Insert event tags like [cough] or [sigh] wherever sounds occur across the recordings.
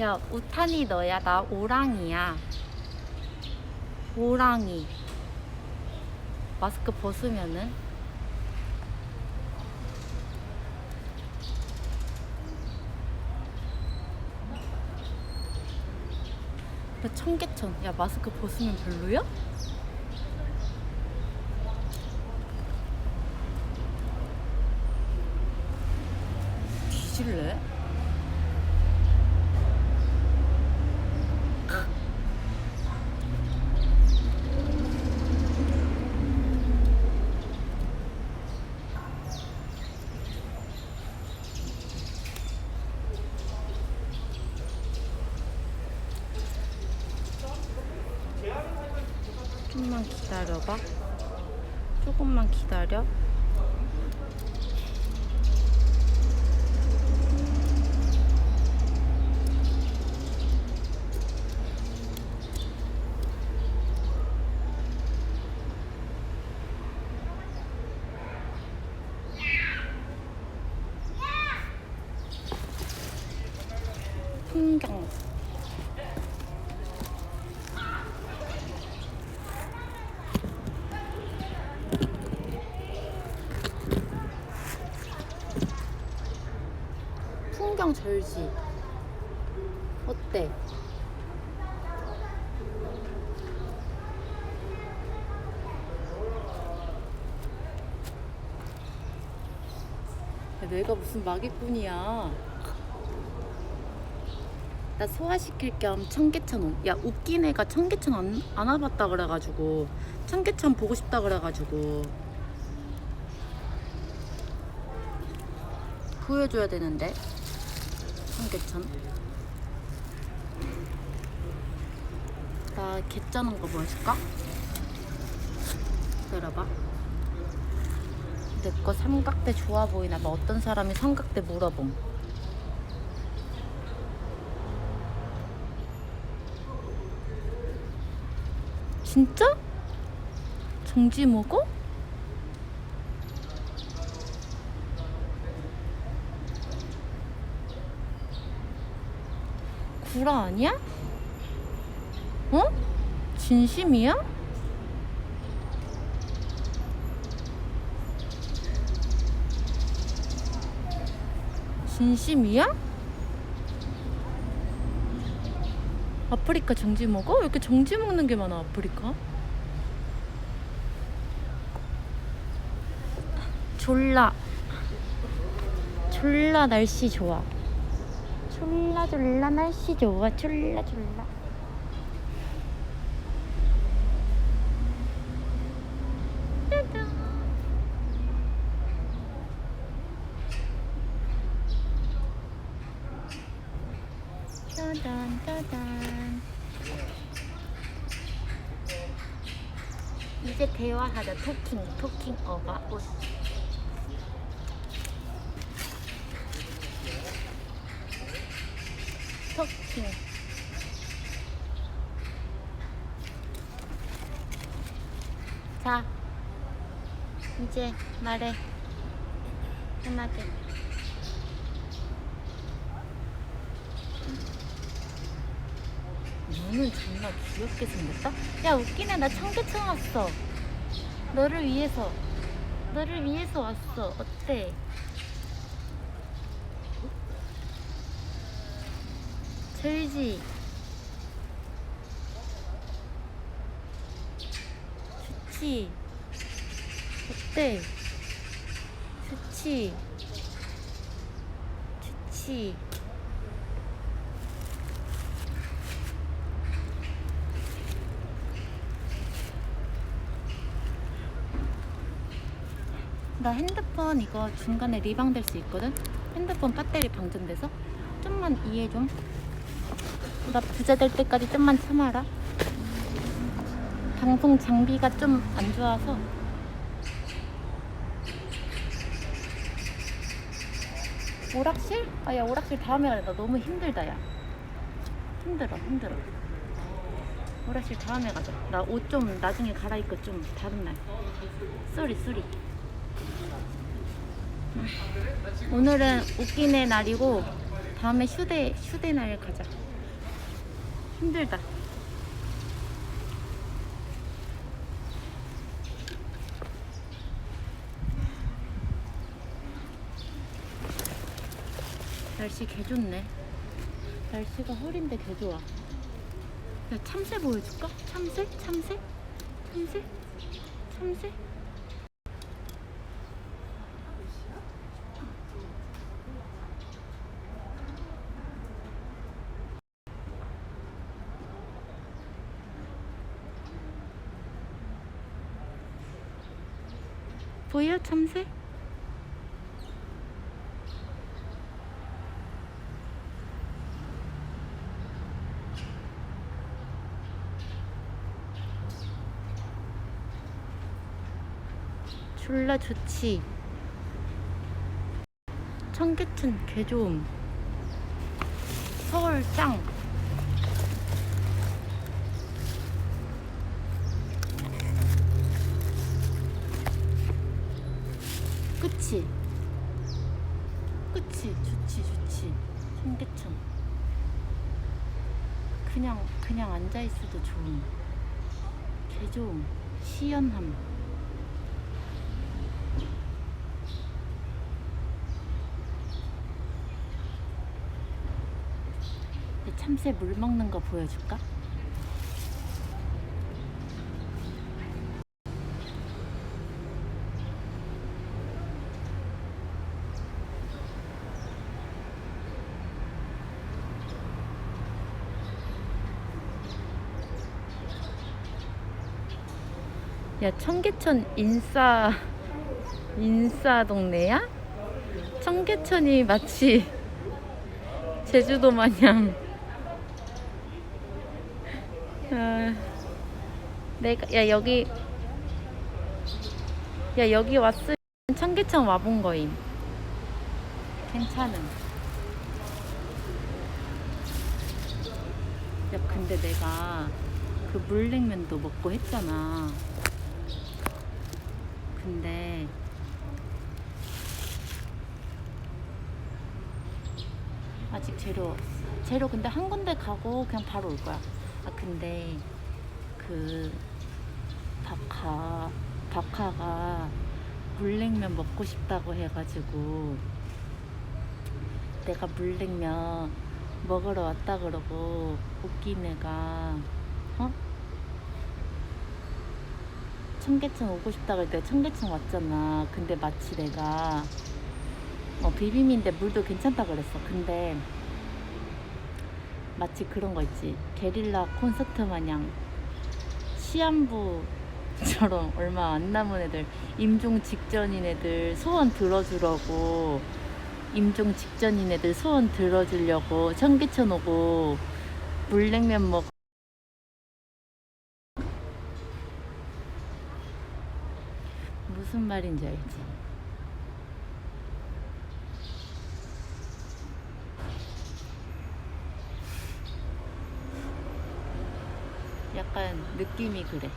야, 우탄이 너야. 나 오랑이야. 오랑이. 마스크 벗으면은 야, 청계천. 야, 마스크 벗으면 별로야? 뒤질래? 좀만 기다려봐. 조금만 기다려. 풍경. 풍경 절지. 어때? 야, 내가 무슨 마개꾼이야. 나 소화시킬 겸 청계천 온- 야 웃긴 애가 청계천 안, 안 와봤다 그래가지고 청계천 보고 싶다 그래가지고 보여줘야 되는데 청계천 나 개짜는 거 보여줄까? 기다려봐 내 거 삼각대 좋아 보이나 봐 어떤 사람이 삼각대 물어봄 진짜? 정지 먹어? 구라 아니야? 어? 진심이야? 진심이야? 아프리카 정지 먹어? 왜 이렇게 정지 먹는 게 많아 아프리카? 졸라 졸라 날씨 좋아 졸라 졸라 날씨 좋아 졸라 졸라 짜잔. 짜잔 짜잔 이제 대화하자. 토킹 토킹 어바 옷. 토킹. 자 이제 말해. 편하게 너는 정말 귀엽게 생겼다? 야 웃기네. 나 청계천 왔어. 너를 위해서. 너를 위해서 왔어. 어때? 절지. 좋지? 어때? 좋지? 좋지 나 핸드폰 이거 중간에 리방될 수 있거든? 핸드폰 배터리 방전돼서 좀만 이해 좀. 나 부자 될 때까지 좀만 참아라. 방송 장비가 좀 안 좋아서. 오락실? 아, 야, 오락실 다음에 가자. 나 너무 힘들다, 야. 힘들어, 힘들어. 오락실 다음에 가자. 나 옷 좀 나중에 갈아입고 좀 다른 날. 쏘리, 쏘리. 오늘은 웃기네 날이고 다음에 휴대 휴대 날 가자. 힘들다. 날씨 개 좋네. 날씨가 흐린데 개 좋아. 야 참새 보여줄까? 참새? 참새? 참새? 참새? 참새? 졸라 좋지. 청계천 개 좋음. 서울 짱. 그치? 그치? 좋지, 좋지. 청계천. 그냥, 그냥 앉아있어도 좋음. 개 좋음. 시연함. 이 참새 물 먹는 거 보여줄까? 야 청계천 인싸 인싸 동네야? 청계천이 마치 제주도 마냥. 아, 내가 야 여기 야 여기 왔으면 청계천 와본 거임. 괜찮음 야 근데 내가 그 물냉면도 먹고 했잖아 근데 아직 재료 재료 근데 한 군데 가고 그냥 바로 올 거야. 아 근데 그 박하 박하가 물냉면 먹고 싶다고 해가지고 내가 물냉면 먹으러 왔다 그러고 웃긴 애가 어 청계천 오고 싶다 그럴 때 청계천 왔잖아. 근데 마치 내가 어, 비빔인데 물도 괜찮다 그랬어. 근데 마치 그런 거 있지. 게릴라 콘서트 마냥 시한부처럼 [laughs] 얼마 안 남은 애들, 임종 직전인 애들 소원 들어주려고 임종 직전인 애들 소원 들어주려고 청계천 오고 물냉면 먹 무슨 말인지 알지? 약간 느낌이 그래.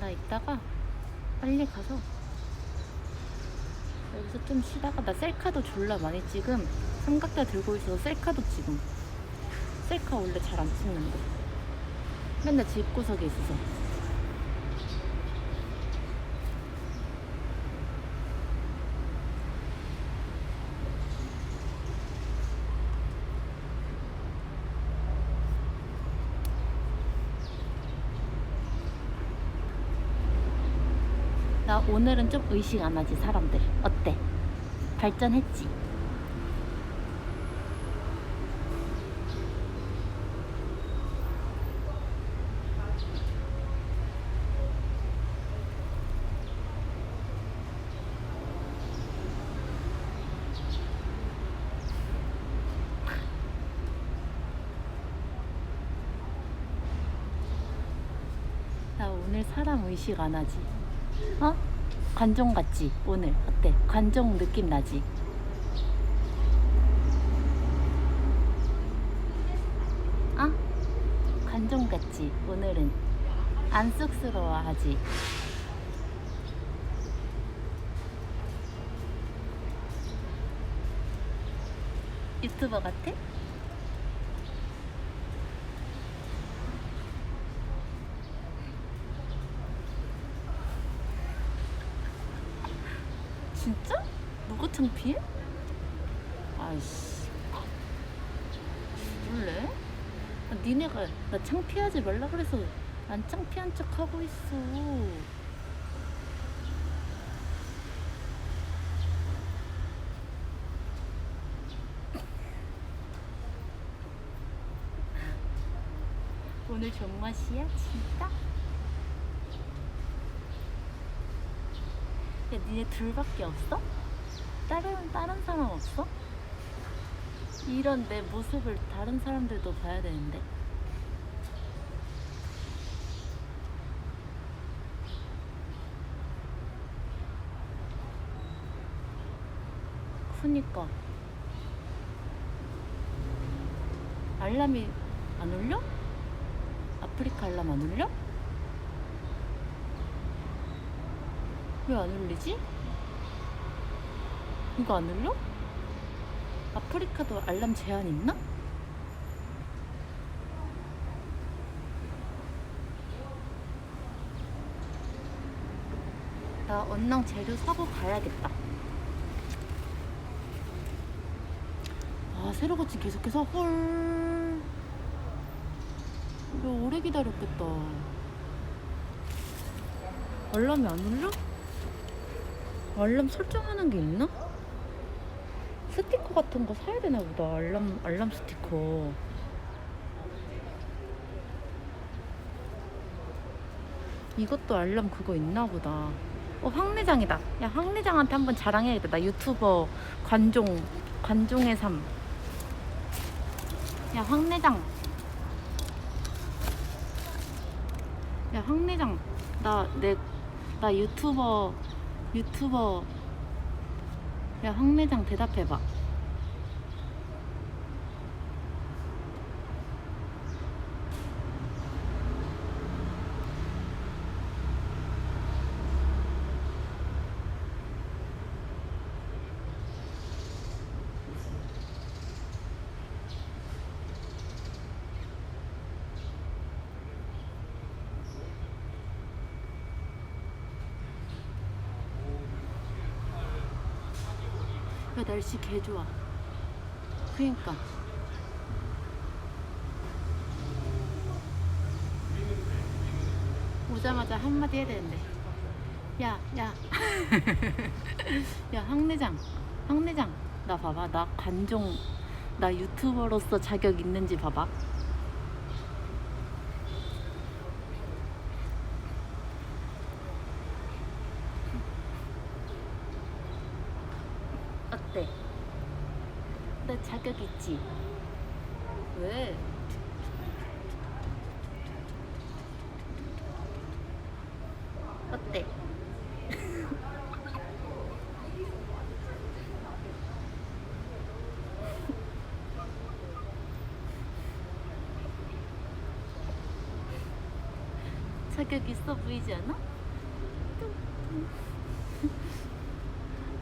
나 이따가 빨리 가서 여기서 좀 쉬다가 나 셀카도 졸라 많이 찍음. 삼각대 들고 있어서 셀카도 찍음. 셀카 원래 잘 안 찍는데. 맨날 집구석에 있어서. 나 오늘은 좀 의식 안 하지 사람들 어때? 발전했지? 오늘 사람 의식 안 하지? 어? 관종 같지? 오늘 어때? 관종 느낌 나지? 아? 어? 관종 같지? 오늘은 안 쑥스러워하지? 유튜버 같아? 진짜? 누가 창피해? 아이씨. 몰래? 아, 니네가 나 창피하지 말라 그래서 안 창피한 척 하고 있어. [laughs] 오늘 존맛이야 진짜? 야 니네 둘밖에 없어? 다른 다른 사람 없어? 이런 내 모습을 다른 사람들도 봐야 되는데. 그니까 알람이 안 울려? 아프리카 알람 안 울려? 왜 안 울리지? 이거 안 울려? 아프리카도 알람 제한 있나? 나 언낭 재료 사고 가야겠다. 아 새로 고침 계속해서 헐. 이거 오래 기다렸겠다. 알람이 안 울려? 알람 설정하는 게 있나? 스티커 같은 거 사야 되나 보다. 알람 알람 스티커. 이것도 알람 그거 있나 보다. 어 황내장이다. 야 황내장한테 한번 자랑해야겠다. 나 유튜버 관종 관종의 삶. 야 황내장. 야 황내장. 나 내 나 유튜버 유튜버. 야 황내장 대답해봐. 야 날씨 개 좋아. 그니까. 오자마자 한마디 해야 되는데. 야, 야. [laughs] 야, 황내장. 황내장. 나 봐봐. 나 관종, 나 유튜버로서 자격 있는지 봐봐. 어때? 나 자격 있지? 왜? 어때? 자격 있어 보이지 않아? [laughs]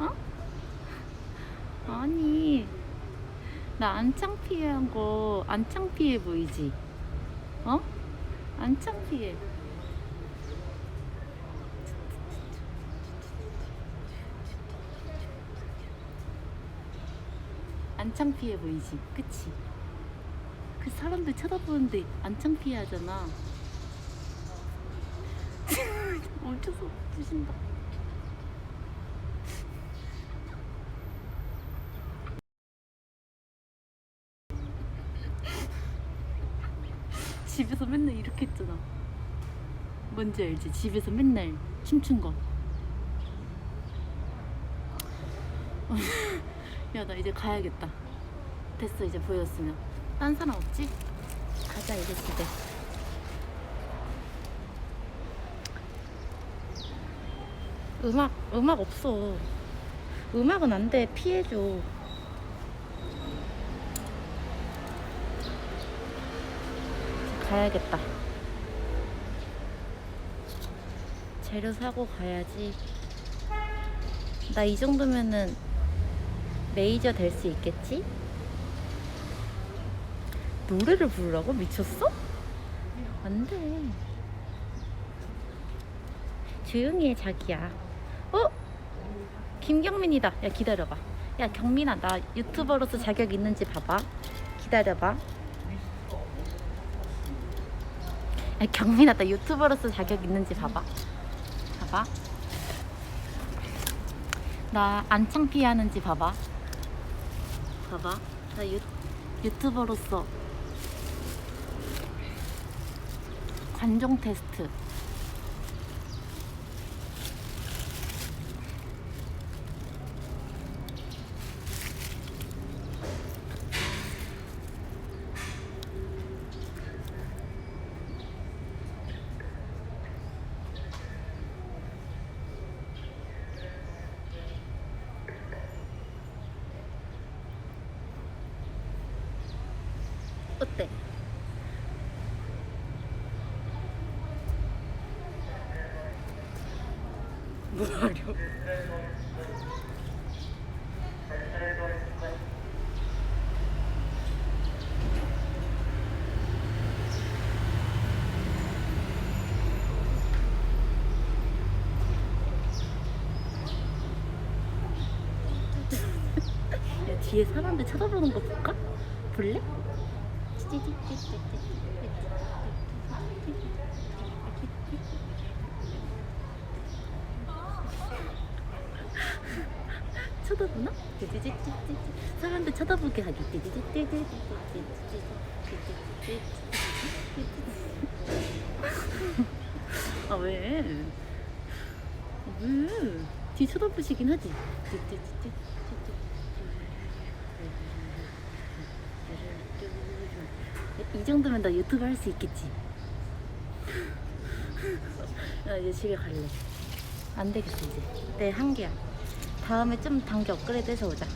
어? 아니 나 안 창피한 거 안 창피해 보이지? 어? 안 창피해 안 창피해 보이지? 그치? 그 사람들 쳐다보는데 안 창피해 하잖아 멈춰서 부신다 집에서 맨날 이렇게 했잖아. 뭔지 알지? 집에서 맨날 춤춘 거. [laughs] 야, 나 이제 가야겠다. 됐어, 이제 보였으면. 딴 사람 없지? 가자, 이제 집에. 음악, 음악 없어. 음악은 안 돼. 피해줘. 가야겠다. 재료 사고 가야지. 나 이 정도면은 메이저 될 수 있겠지? 노래를 부르라고? 미쳤어? 안 돼. 조용히 해, 자기야. 어? 김경민이다. 야, 기다려봐. 야, 경민아, 나 유튜버로서 자격 있는지 봐봐. 기다려봐. 야, 경민아, 나 유튜버로서 자격 있는지 봐봐. 봐봐. 나 안 창피하는지 봐봐. 봐봐. 나 유, 유튜버로서 관종 테스트. 어때? 야 뒤에 사람들 쳐다보는 거 볼까? 볼래? 쳐다보나? 사람들 쳐다보게 하기. 아 왜? 왜? 뒤 쳐다보시긴 하지. 이 정도면 나 유튜브 할 수 있겠지. 나 이제 집에 갈래. 안 되겠어 이제. 내 한계야. 다음에 좀 단계 업그레이드 해서 오자.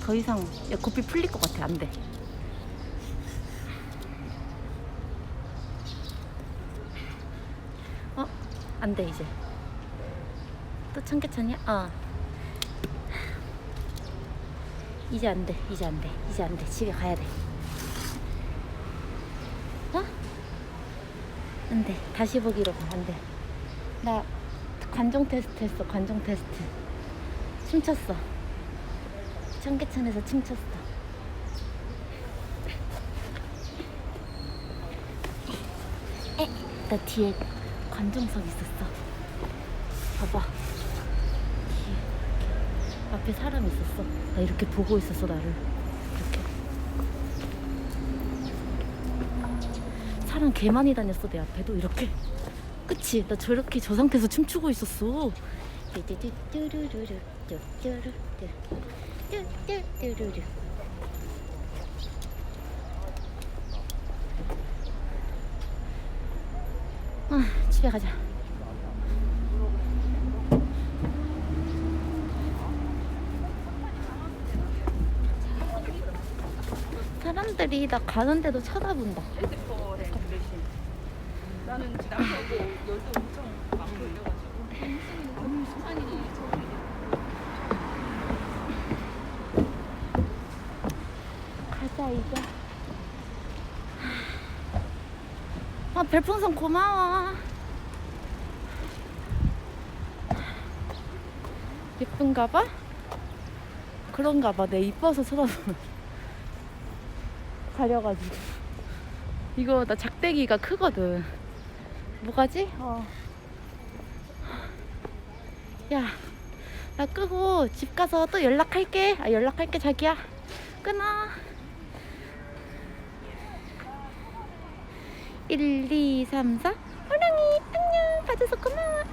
더 이상 야 고삐 풀릴 것 같아. 안 돼. 어? 안 돼 이제. 또 청계천이야? 어. 이제 안 돼. 이제 안 돼. 이제 안 돼. 집에 가야 돼. 안 돼. 다시 보기로 가. 안 돼. 나 관종 테스트 했어. 관종 테스트. 춤췄어. 청계천에서 춤췄어. 에, 나 뒤에 관종석 있었어. 봐봐. 뒤에 이렇게 앞에 사람 있었어. 나 이렇게 보고 있었어 나를. 이렇게. 사람 개 많이 다녔어 내 앞에도 이렇게. 그치? 나 저렇게 저 상태에서 춤추고 있었어. 아, 집에 가자. 사람들이 나 가는데도 쳐다본다. 핸드폰에 그 대신 나는 남자고 열도 엄청 막 돌려가지고 너무 수산이 가자 이제. 아 별풍선 고마워. 예쁜가 봐? 그런가 봐. 내 이뻐서 쳐다보는. 가려가지고. 이거 나 작대기가 크거든. 뭐가지? 어. 야, 나 끄고 집 가서 또 연락할게. 아, 연락할게, 자기야. 끊어. 1, 2, 3, 4. 호랑이, 안녕. 봐줘서 고마워.